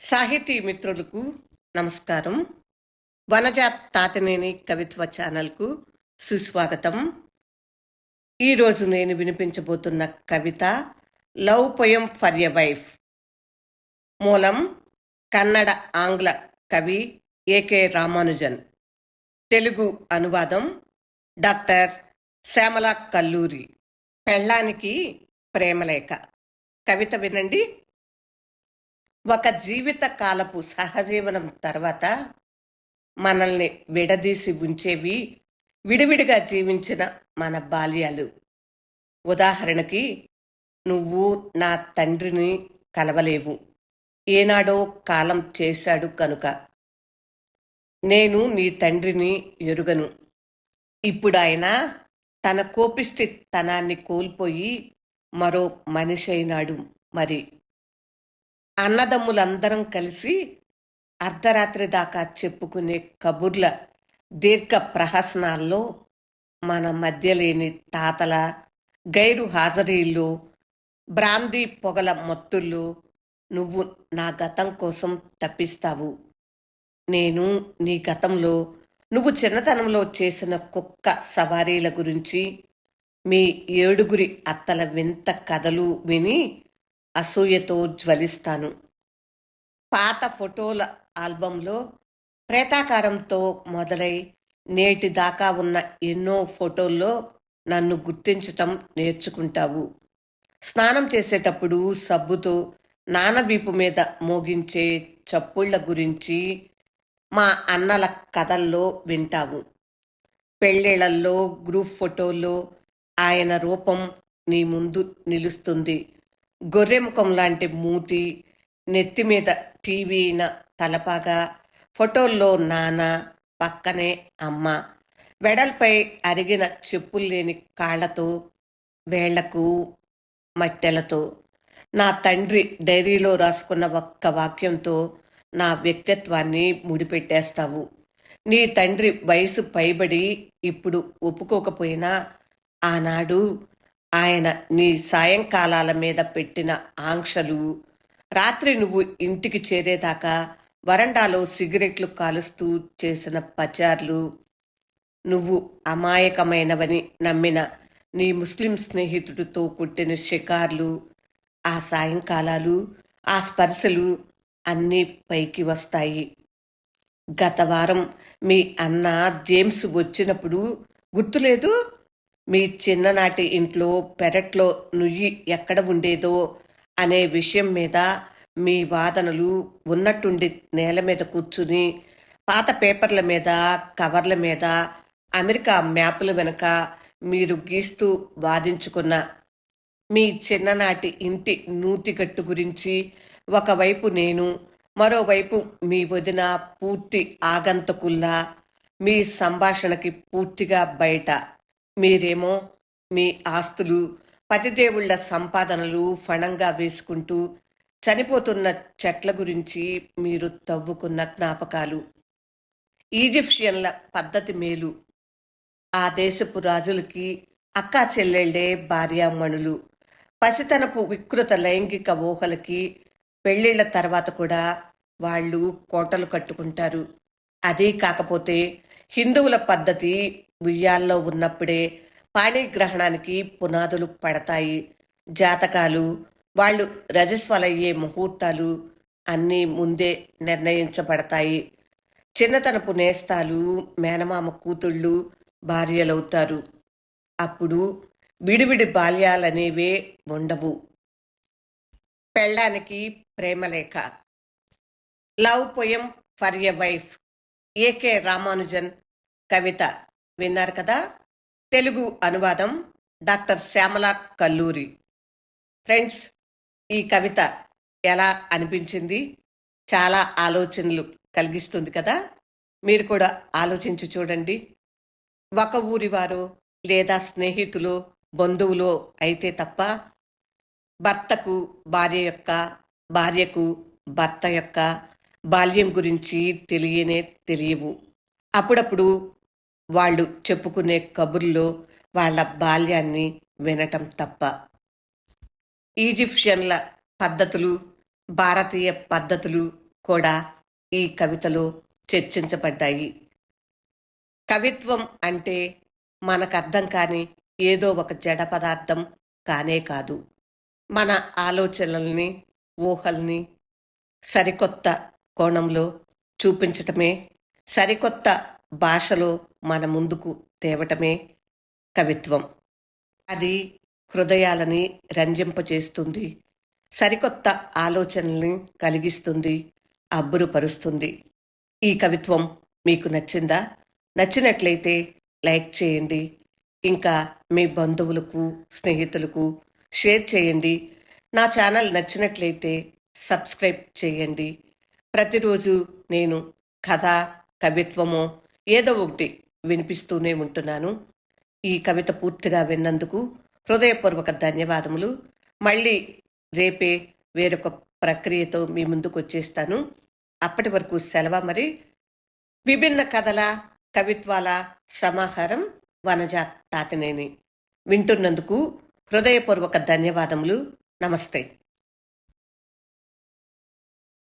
సాహితీ మిత్రులకు నమస్కారం. వనజాత్ తాతనేని కవిత్వ ఛానల్కు సుస్వాగతం. ఈరోజు నేను వినిపించబోతున్న కవిత love poem for a wife. మూలం కన్నడ ఆంగ్ల కవి ఏకే రామానుజన్. తెలుగు అనువాదం డాక్టర్ శ్యామల కల్లూరి. పెళ్ళానికి ప్రేమలేఖ. కవిత వినండి. ఒక జీవిత కాలపు సహజీవనం తర్వాత మనల్ని విడదీసి ఉంచేవి విడివిడిగా జీవించిన మన బాల్యాలు. ఉదాహరణకి నువ్వు నా తండ్రిని కలవలేవు. ఏనాడో కాలం చేశాడు కనుక. నేను నీ తండ్రిని ఎరుగను. ఇప్పుడు ఆయన తన కోపిష్టి తనాన్ని కోల్పోయి మరో మనిషి అయినాడు మరి. అన్నదమ్ములందరం కలిసి అర్ధరాత్రి దాకా చెప్పుకునే కబుర్ల దీర్ఘ ప్రహసనాల్లో మన మధ్య లేని తాతల గైరు హాజరీల్లో బ్రాందీ పొగల మత్తుల్లో నువ్వు నా గతం కోసం తప్పిస్తావు. నేను నీ గతంలో నువ్వు చిన్నతనంలో చేసిన కుక్క సవారీల గురించి మీ ఏడుగురి అత్తల వింత కథలు విని అసూయతో జ్వలిస్తాను. పాత ఫోటోల ఆల్బంలో ప్రేతాకారంతో మొదలై నేటి దాకా ఉన్న ఎన్నో ఫోటోల్లో నన్ను గుర్తించటం నేర్చుకుంటావు. స్నానం చేసేటప్పుడు సబ్బుతో నానవీపు మీద మోగించే చప్పుళ్ళ గురించి మా అన్నల కథల్లో వింటావు. పెళ్ళిళ్ళల్లో గ్రూప్ ఫోటోల్లో ఆయన రూపం నీ ముందు నిలుస్తుంది. గొర్రెముఖం లాంటి మూతి నెత్తి మీద టీవీన తలపాగా ఫోటోల్లో నాన్న పక్కనే అమ్మ. వెడల్పై అరిగిన చెప్పులు లేని కాళ్ళతో వేళ్ళకు మట్టెలతో. నా తండ్రి డైరీలో రాసుకున్న ఒక్క వాక్యంతో నా వ్యక్తిత్వాన్ని ముడిపెట్టేస్తావు. నీ తండ్రి వయసు పైబడి ఇప్పుడు ఒప్పుకోకపోయినా ఆనాడు ఆయన నీ సాయంకాలాల మీద పెట్టిన ఆంక్షలు. రాత్రి నువ్వు ఇంటికి చేరేదాకా వరండాలో సిగరెట్లు కాలుస్తూ చేసిన పచార్లు. నువ్వు అమాయకమైనవని నమ్మిన నీ ముస్లిం స్నేహితుడితో కుట్టిన షికార్లు ఆ సాయంకాలాలు ఆ స్పర్శలు అన్నీ పైకి వస్తాయి. గత వారం మీ అన్న జేమ్స్ వచ్చినప్పుడు గుర్తులేదు? మీ చిన్ననాటి ఇంట్లో పెరట్లో నుయ్యి ఎక్కడ ఉండేదో అనే విషయం మీద మీ వాదనలు ఉన్నట్టుండి నేల మీద కూర్చుని పాత పేపర్ల మీద కవర్ల మీద అమెరికా మ్యాప్ల వెనుక మీరు గీస్తూ వాదించుకున్న మీ చిన్ననాటి ఇంటి నూతిగట్టు గురించి ఒకవైపు నేను మరోవైపు మీ వదిన పూర్తి ఆగంతకుల్లా మీ సంభాషణకి పూర్తిగా బయట. మీరేమో మీ ఆస్తులు పతిదేవుళ్ళ సంపాదనలు ఫణంగా వేసుకుంటూ చనిపోతున్న చెట్ల గురించి మీరు తవ్వుకున్న జ్ఞాపకాలు. ఈజిప్షియన్ల పద్ధతి మేలు. ఆ దేశపు రాజులకి అక్కా చెల్లెళ్ళే భార్యామణులు. పసితనపు వికృత లైంగిక ఊహలకి పెళ్ళిళ్ళ తర్వాత కూడా వాళ్ళు కోటలు కట్టుకుంటారు. అదే కాకపోతే హిందువుల పద్ధతి ఉయ్యాల్లో ఉన్నప్పుడే పాణిగ్రహణానికి పునాదులు పడతాయి. జాతకాలు వాళ్ళు రజస్వలయ్యే ముహూర్తాలు అన్నీ ముందే నిర్ణయించబడతాయి. చిన్నతనపు నేస్తాలు మేనమామ కూతుళ్ళు భార్యలవుతారు. అప్పుడు విడివిడి బాల్యాలనేవే ఉండవు. పెళ్ళానికి ప్రేమలేఖ. Love poem for a wife. AK Ramanujan కవిత. విన్నారు కదా? తెలుగు అనువాదం డాక్టర్ శ్యామల కల్లూరి. ఫ్రెండ్స్ ఈ కవిత ఎలా అనిపించింది? చాలా ఆలోచనలు కలిగిస్తుంది కదా? మీరు కూడా ఆలోచించి చూడండి. ఒక ఊరి వారు లేదా స్నేహితులు బంధువులు అయితే తప్ప భర్తకు భార్య యొక్క భార్యకు భర్త యొక్క బాల్యం గురించి తెలియనే తెలియవు. అప్పుడప్పుడు వాళ్ళు చెప్పుకునే కబుర్లో వాళ్ళ బాల్యాన్ని వినటం తప్ప. ఈజిప్షియన్ల పద్ధతులు భారతీయ పద్ధతులు కూడా ఈ కవితలో చర్చించబడ్డాయి. కవిత్వం అంటే మనకు అర్థం కాని ఏదో ఒక జడ పదార్థం కానే కాదు. మన ఆలోచనల్ని ఊహల్ని సరికొత్త కోణంలో చూపించటమే సరికొత్త భాషలో మన ముందుకు తేవటమే కవిత్వం. అది హృదయాలని రంజింపచేస్తుంది సరికొత్త ఆలోచనల్ని కలిగిస్తుంది అబ్బురుపరుస్తుంది. ఈ కవిత్వం మీకు నచ్చిందా? నచ్చినట్లయితే లైక్ చేయండి. ఇంకా మీ బంధువులకు స్నేహితులకు షేర్ చేయండి. నా ఛానల్ నచ్చినట్లయితే సబ్స్క్రైబ్ చేయండి. ప్రతిరోజు నేను కథ కవిత్వము ఏదో ఒకటి వినిపిస్తూనే ఉంటున్నాను. ఈ కవిత పూర్తిగా విన్నందుకు హృదయపూర్వక ధన్యవాదములు. మళ్ళీ రేపే వేరొక ప్రక్రియతో మీ ముందుకు వచ్చేస్తాను. అప్పటి వరకు సెలవు మరి. విభిన్న కథల కవిత్వాల సమాహారం వనజ తాతినేని వింటున్నందుకు హృదయపూర్వక ధన్యవాదములు. నమస్తే.